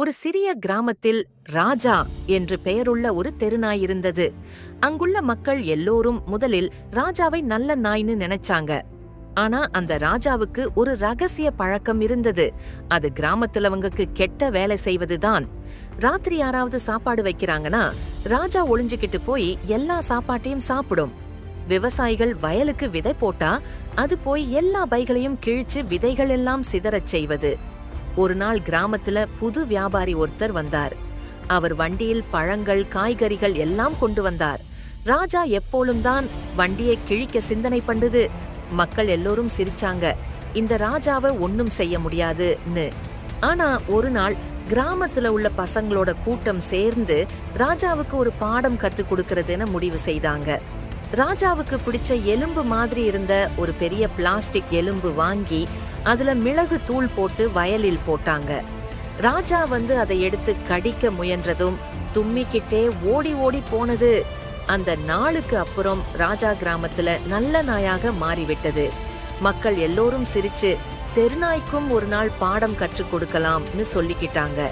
ஒரு சிறிய கிராமத்தில் ராஜா என்று பெயருள்ள ஒரு தெருநாய் இருந்தது. அங்குள்ள மக்கள் எல்லோரும் முதலில் ராஜாவை நல்ல நாய்னு நினைச்சாங்க. ஆனா அந்த ராஜாவுக்கு ஒரு ரகசிய பழக்கம் இருந்தது. அது கிராமத்துலவங்களுக்கு கெட்ட வேலை செய்வதுதான். ராத்திரி யாராவது சாப்பாடு வைக்கிறாங்கன்னா ராஜா ஒளிஞ்சுக்கிட்டு போய் எல்லா சாப்பாட்டையும் சாப்பிடும். விவசாயிகள் வயலுக்கு விதை போட்டா அது போய் எல்லா பைகளையும் கிழிச்சு விதைகள் எல்லாம் சிதறச் செய்வது. ஒரு நாள் கிராமத்துல புது வியாபாரி ஒருத்தர் வந்தார். அவர் வண்டியில் பழங்கள் காய்கறிகள் எல்லாம் கொண்டு வந்தார். ராஜா எப்போலும் தான் வண்டியை கிழிக்க சிந்தனை பண்ணுது. மக்கள் எல்லோரும் சிரிச்சாங்க. இந்த ராஜாவை ஒன்னும் செய்ய முடியாதுன்னு. ஆனா ஒரு நாள் கிராமத்துல உள்ள பசங்களோட கூட்டம் சேர்ந்து ராஜாவுக்கு ஒரு பாடம் கத்துக் கொடுக்கறதுன்னு முடிவு செய்தாங்க. ராஜாவுக்கு பிடிச்ச எலும்பு மாதிரி இருந்த ஒரு பெரிய பிளாஸ்டிக் எலும்பு வாங்கி அதுல மிளகு தூள் போட்டு வயலில் போட்டாங்க. ராஜா வந்து அதை எடுத்து கடிக்க முயன்றதும் தும்மிக்கிட்டே ஓடி ஓடி போனது. அந்த நாளுக்கு அப்புறம் ராஜா கிராமத்துல நல்ல நாயாக மாறிவிட்டது. மக்கள் எல்லோரும் சிரிச்சு தெருநாய்க்கும் ஒரு நாள் பாடம் கற்றுக் கொடுக்கலாம்னு சொல்லிக்கிட்டாங்க.